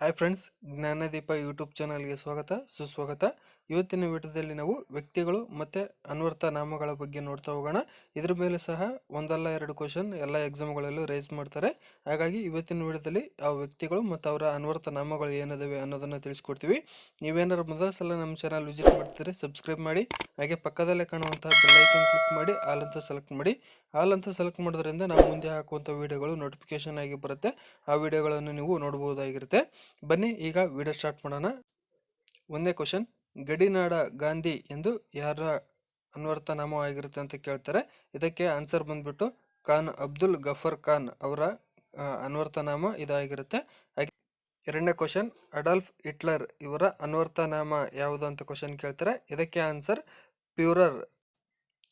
Hi friends Jnanadeepa YouTube ಚಾನಲ್ಗೆ ಸ್ವಾಗತ ಸುಸ್ವಾಗತ. ಇವತ್ತಿನ ವಿಡಿಯೋದಲ್ಲಿ ನಾವು ವ್ಯಕ್ತಿಗಳು ಮತ್ತು ಅನ್ವರ್ಥ ನಾಮಗಳ ಬಗ್ಗೆ ನೋಡ್ತಾ ಹೋಗೋಣ. ಇದ್ರ ಮೇಲೆ ಸಹ ಒಂದಲ್ಲ ಎರಡು ಕ್ವಶನ್ ಎಲ್ಲ ಎಕ್ಸಾಮ್ಗಳಲ್ಲೂ ರೈಸ್ ಮಾಡ್ತಾರೆ. ಹಾಗಾಗಿ ಇವತ್ತಿನ ವಿಡಿಯೋದಲ್ಲಿ ಆ ವ್ಯಕ್ತಿಗಳು ಮತ್ತು ಅವರ ಅನ್ವರ್ಥ ನಾಮಗಳು ಏನಿದಾವೆ ಅನ್ನೋದನ್ನು ತಿಳಿಸ್ಕೊಡ್ತೀವಿ. ನೀವೇನಾದ್ರು ಮೊದಲ ಸಲ ನಮ್ಮ ಚಾನಲ್ ವಿಸಿಟ್ ಮಾಡ್ತಿದ್ರೆ ಸಬ್ಸ್ಕ್ರೈಬ್ ಮಾಡಿ, ಹಾಗೆ ಪಕ್ಕದಲ್ಲೇ ಕಾಣುವಂತಹ ಬೆಲ್ಲೈಕನ್ ಕ್ಲಿಕ್ ಮಾಡಿ ಆಲ್ ಅಂತ ಸೆಲೆಕ್ಟ್ ಮಾಡಿ. ಆಲ್ ಅಂತ ಸೆಲೆಕ್ಟ್ ಮಾಡೋದ್ರಿಂದ ನಾವು ಮುಂದೆ ಹಾಕುವಂಥ ವಿಡಿಯೋಗಳು ನೋಟಿಫಿಕೇಶನ್ ಆಗಿ ಬರುತ್ತೆ. ಆ ವಿಡಿಯೋಗಳನ್ನು ನೀವು ನೋಡ್ಬೋದಾಗಿರುತ್ತೆ ಬನ್ನಿ, ಈಗ ವಿಡಿಯೋ ಸ್ಟಾರ್ಟ್ ಮಾಡೋಣ. ಒಂದೇ ಕ್ವಶನ್ ಗಡಿನಾಡ ಗಾಂಧಿ ಎಂದು ಯಾರ ಅನ್ವರ್ಥ ನಾಮ ಆಗಿರುತ್ತೆ ಅಂತ ಕೇಳ್ತಾರೆ. ಇದಕ್ಕೆ ಆನ್ಸರ್ ಬಂದ್ಬಿಟ್ಟು ಖಾನ್ ಅಬ್ದುಲ್ ಗಫರ್ ಖಾನ್ ಅವರ ಆ, ಅನ್ವರ್ಥ ನಾಮ ಇದಾಗಿರುತ್ತೆ. ಹಾಗೆ ಎರಡನೇ ಕ್ವಶನ್ ಅಡಾಲ್ಫ್ ಹಿಟ್ಲರ್ ಇವರ ಅನ್ವರ್ಥ ನಾಮ ಯಾವುದು ಅಂತ ಕ್ವಶನ್ ಕೇಳ್ತಾರೆ. ಇದಕ್ಕೆ ಆನ್ಸರ್ ಪ್ಯೂರರ್.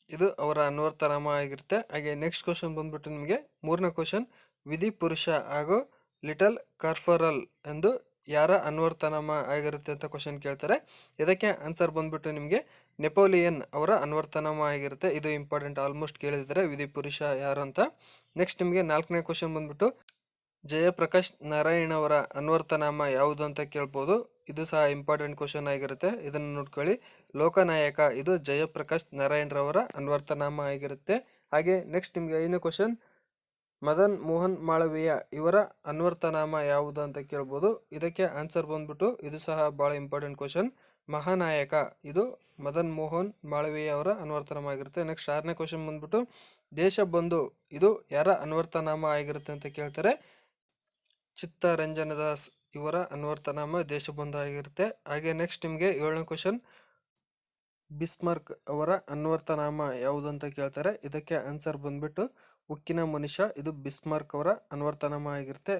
ಇದು ಅವರ ಅನ್ವರ್ಥ ನಾಮ ಆಗಿರುತ್ತೆ. ಹಾಗೆ ನೆಕ್ಸ್ಟ್ ಕ್ವಶನ್ ಬಂದ್ಬಿಟ್ಟು ನಿಮಗೆ ಮೂರನೇ ಕ್ವಶನ್ ವಿಧಿ ಪುರುಷ ಹಾಗೂ ಲಿಟಲ್ ಕಾರ್ಫರಲ್ ಎಂದು ಯಾರ ಅನ್ವರ್ತನಾಮ ಆಗಿರುತ್ತೆ ಅಂತ ಕ್ವಶನ್ ಕೇಳ್ತಾರೆ. ಇದಕ್ಕೆ ಆನ್ಸರ್ ಬಂದ್ಬಿಟ್ಟು ನಿಮಗೆ ನೆಪೋಲಿಯನ್ ಅವರ ಅನ್ವರ್ತನಾಮ ಆಗಿರುತ್ತೆ. ಇದು ಇಂಪಾರ್ಟೆಂಟ್ ಆಲ್ಮೋಸ್ಟ್ ಕೇಳಿದರೆ ವಿಧಿ ಪುರುಷ ಯಾರು ಅಂತ. ನೆಕ್ಸ್ಟ್ ನಿಮಗೆ ನಾಲ್ಕನೇ ಕ್ವಶನ್ ಬಂದ್ಬಿಟ್ಟು ಜಯಪ್ರಕಾಶ್ ನಾರಾಯಣ್ ಅವರ ಅನ್ವರ್ತನಾಮ ಯಾವುದು ಅಂತ ಕೇಳ್ಬೋದು. ಇದು ಸಹ ಇಂಪಾರ್ಟೆಂಟ್ ಕ್ವಶನ್ ಆಗಿರುತ್ತೆ. ಇದನ್ನು ನೋಡ್ಕೊಳ್ಳಿ. ಲೋಕನಾಯಕ, ಇದು ಜಯಪ್ರಕಾಶ್ ನಾರಾಯಣರವರ ಅನ್ವರ್ತನಾಮ ಆಗಿರುತ್ತೆ. ಹಾಗೆ ನೆಕ್ಸ್ಟ್ ನಿಮಗೆ ಐದನೇ ಕ್ವಶನ್ ಮದನ್ ಮೋಹನ್ ಮಾಳವೀಯ ಇವರ ಅನ್ವರ್ಥನಾಮ ಯಾವುದು ಅಂತ ಕೇಳ್ಬೋದು. ಇದಕ್ಕೆ ಆನ್ಸರ್ ಬಂದ್ಬಿಟ್ಟು ಇದು ಸಹ ಭಾಳ ಇಂಪಾರ್ಟೆಂಟ್ ಕ್ವಶನ್ ಮಹಾನಾಯಕ. ಇದು ಮದನ್ ಮೋಹನ್ ಮಾಳವೀಯ ಅವರ ಅನ್ವರ್ಥನಾಮ ಆಗಿರುತ್ತೆ. ನೆಕ್ಸ್ಟ್ ಆರನೇ ಕ್ವಶನ್ ಬಂದ್ಬಿಟ್ಟು ದೇಶಬಂಧು ಇದು ಯಾರ ಅನ್ವರ್ಥನಾಮ ಆಗಿರುತ್ತೆ ಅಂತ ಕೇಳ್ತಾರೆ. ಚಿತ್ತರಂಜನದಾಸ್ ಇವರ ಅನ್ವರ್ಥನಾಮ ದೇಶಬಂಧು ಆಗಿರುತ್ತೆ. ಹಾಗೆ ನೆಕ್ಸ್ಟ್ ನಿಮಗೆ ಏಳನೇ ಕ್ವಶನ್ ಬಿಸ್ಮಾರ್ಕ್ ಅವರ ಅನ್ವರ್ಥನಾಮ ಯಾವುದು ಅಂತ ಕೇಳ್ತಾರೆ. ಇದಕ್ಕೆ ಆನ್ಸರ್ ಬಂದ್ಬಿಟ್ಟು ಉಕ್ಕಿನ ಮನುಷ್ಯ, ಇದು ಬಿಸ್ಮಾರ್ಕ್ ಅವರ ಅನುವರ್ತನಮ ಆಗಿರುತ್ತೆ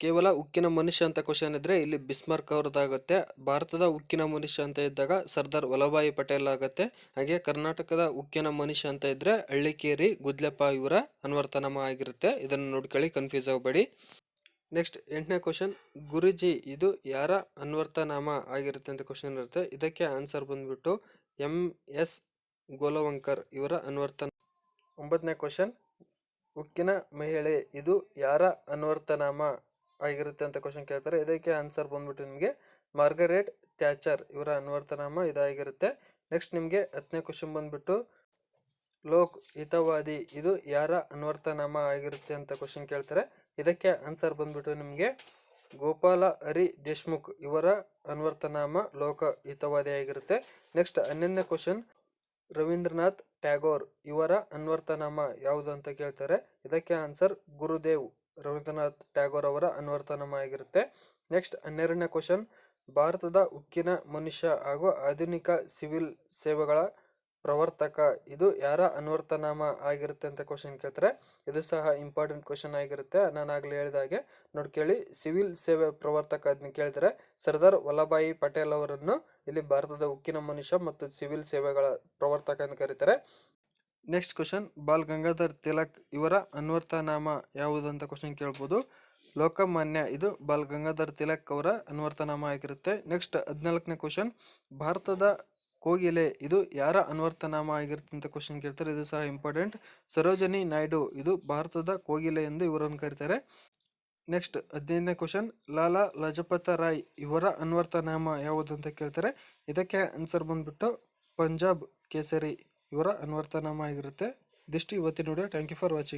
ಕೇವಲ ಉಕ್ಕಿನ ಮನುಷ್ಯ ಅಂತ ಕ್ವಶನ್ ಇದ್ರೆ ಇಲ್ಲಿ ಬಿಸ್ಮಾರ್ಕ್ ಅವ್ರದ್ದಾಗುತ್ತೆ ಭಾರತದ ಉಕ್ಕಿನ ಮನುಷ್ಯ ಅಂತ ಇದ್ದಾಗ ಸರ್ದಾರ್ ವಲ್ಲಭಾಯಿ ಪಟೇಲ್ ಆಗುತ್ತೆ. ಹಾಗೆ ಕರ್ನಾಟಕದ ಉಕ್ಕಿನ ಮನುಷ್ಯ ಅಂತ ಇದ್ರೆ ಹಳ್ಳಿಕೇರಿ ಗುದ್ಲೆಪ್ಪ ಇವರ ಅನುವರ್ತನಮ ಆಗಿರುತ್ತೆ ಇದನ್ನು ನೋಡ್ಕೊಳ್ಳಿ ಕನ್ಫ್ಯೂಸ್ ಆಗಬೇಡಿ. ನೆಕ್ಸ್ಟ್ ಎಂಟನೇ ಕ್ವಶನ್ ಗುರುಜಿ ಇದು ಯಾರ ಅನ್ವರ್ತನಾಮ ಆಗಿರುತ್ತೆ ಅಂತ ಕ್ವಶನ್ ಇರುತ್ತೆ. ಇದಕ್ಕೆ ಆನ್ಸರ್ ಬಂದ್ಬಿಟ್ಟು ಎಂ ಎಸ್ ಗೋಲವಂಕರ್ ಇವರ ಅನ್ವರ್ತನ ಒಂಬತ್ತನೇ ಕ್ವಶನ್ ಉಕ್ಕಿನ ಮಹಿಳೆ ಇದು ಯಾರ ಅನ್ವರ್ಥನಾಮ ಆಗಿರುತ್ತೆ ಅಂತ ಕ್ವಶನ್ ಕೇಳ್ತಾರೆ. ಇದಕ್ಕೆ ಆನ್ಸರ್ ಬಂದ್ಬಿಟ್ಟು ನಿಮಗೆ ಮಾರ್ಗರೇಟ್ ಥ್ಯಾಚರ್ ಇವರ ಅನ್ವರ್ಥನಾಮ ಇದಾಗಿರುತ್ತೆ. ನೆಕ್ಸ್ಟ್ ನಿಮಗೆ ಹತ್ತನೇ ಕ್ವಶನ್ ಬಂದ್ಬಿಟ್ಟು ಲೋಕ್ ಹಿತವಾದಿ ಇದು ಯಾರ ಅನ್ವರ್ಥನಾಮ ಆಗಿರುತ್ತೆ ಅಂತ ಕ್ವಶನ್ ಕೇಳ್ತಾರೆ. ಇದಕ್ಕೆ ಆನ್ಸರ್ ಬಂದ್ಬಿಟ್ಟು ನಿಮಗೆ ಗೋಪಾಲ ಹರಿ ದೇಶ್ಮುಖ್ ಇವರ ಅನ್ವರ್ಥನಾಮ ಲೋಕ ಹಿತವಾದಿ ಆಗಿರುತ್ತೆ. ನೆಕ್ಸ್ಟ್ ಹನ್ನೊಂದನೇ ಕ್ವಶನ್ ರವೀಂದ್ರನಾಥ್ ಟ್ಯಾಗೋರ್, ಇವರ ಅನ್ವರ್ಥನಾಮ ಯಾವುದು ಅಂತ ಕೇಳ್ತಾರೆ? ಇದಕ್ಕೆ ಆನ್ಸರ್ ಗುರುದೇವ್. ರವೀಂದ್ರನಾಥ್ ಟ್ಯಾಗೋರ್ ಅವರ ಅನ್ವರ್ಥನಾಮ ಆಗಿರುತ್ತೆ. ನೆಕ್ಸ್ಟ್, ಹನ್ನೆರಡನೇ ಕ್ವಶನ್. ಭಾರತದ ಉಕ್ಕಿನ ಮನುಷ್ಯ ಹಾಗೂ ಆಧುನಿಕ ಸಿವಿಲ್ ಸೇವೆಗಳ ಪ್ರವರ್ತಕ. ಇದು ಯಾರ ಅನ್ವರ್ತನಾಮ ಆಗಿರುತ್ತೆ ಅಂತ ಕ್ವಶನ್ ಕೇಳ್ತಾರೆ. ಇದು ಸಹ ಇಂಪಾರ್ಟೆಂಟ್ ಕ್ವಶನ್ ಆಗಿರುತ್ತೆ. ನಾನು ಆಗಲೇ ಹೇಳಿದ ಹಾಗೆ ನೋಡ್ಕೊಳ್ಳಿ ಸಿವಿಲ್ ಸೇವೆ ಪ್ರವರ್ತಕ ಅದನ್ನ ಕೇಳಿದರೆ ಸರ್ದಾರ್ ವಲ್ಲಭಾಯಿ ಪಟೇಲ್ ಅವರನ್ನು ಇಲ್ಲಿ ಭಾರತದ ಉಕ್ಕಿನ ಮನುಷ್ಯ ಮತ್ತು ಸಿವಿಲ್ ಸೇವೆಗಳ ಪ್ರವರ್ತಕ ಅಂತ ಕರೀತಾರೆ. ನೆಕ್ಸ್ಟ್ ಕ್ವಶನ್ ಬಾಲ್ ಗಂಗಾಧರ್ ತಿಲಕ್ ಇವರ ಅನ್ವರ್ತನಾಮ ಯಾವುದು ಅಂತ ಕ್ವಶನ್ ಕೇಳ್ಬೋದು. ಲೋಕಮಾನ್ಯ, ಇದು ಬಾಲ್ ಗಂಗಾಧರ್ ತಿಲಕ್ ಅವರ ಅನ್ವರ್ತನಾಮ ಆಗಿರುತ್ತೆ. ನೆಕ್ಸ್ಟ್ ಹದಿನಾಲ್ಕನೇ ಕ್ವಶನ್ ಭಾರತದ ಕೋಗಿಲೆ, ಇದು ಯಾರ ಅನ್ವರ್ಥನಾಮ ಆಗಿರುತ್ತೆ ಅಂತ ಕ್ವಶನ್ ಕೇಳ್ತಾರೆ. ಇದು ಸಹ ಇಂಪಾರ್ಟೆಂಟ್ ಸರೋಜನಿ ನಾಯ್ಡು, ಇದು ಭಾರತದ ಕೋಗಿಲೆ ಎಂದು ಇವರನ್ನು ಕರೀತಾರೆ. ನೆಕ್ಸ್ಟ್ ಹದಿನೈದನೇ ಕ್ವಶನ್ ಲಾಲಾ ಲಜಪತ ರಾಯ್, ಇವರ ಅನ್ವರ್ಥನಾಮ ಯಾವುದು ಅಂತ ಕೇಳ್ತಾರೆ. ಇದಕ್ಕೆ ಆನ್ಸರ್ ಬಂದ್ಬಿಟ್ಟು ಪಂಜಾಬ್ ಕೇಸರಿ, ಇವರ ಅನ್ವರ್ಥನಾಮ ಆಗಿರುತ್ತೆ. ಇದಿಷ್ಟು ಇವತ್ತಿನ video thank you for watching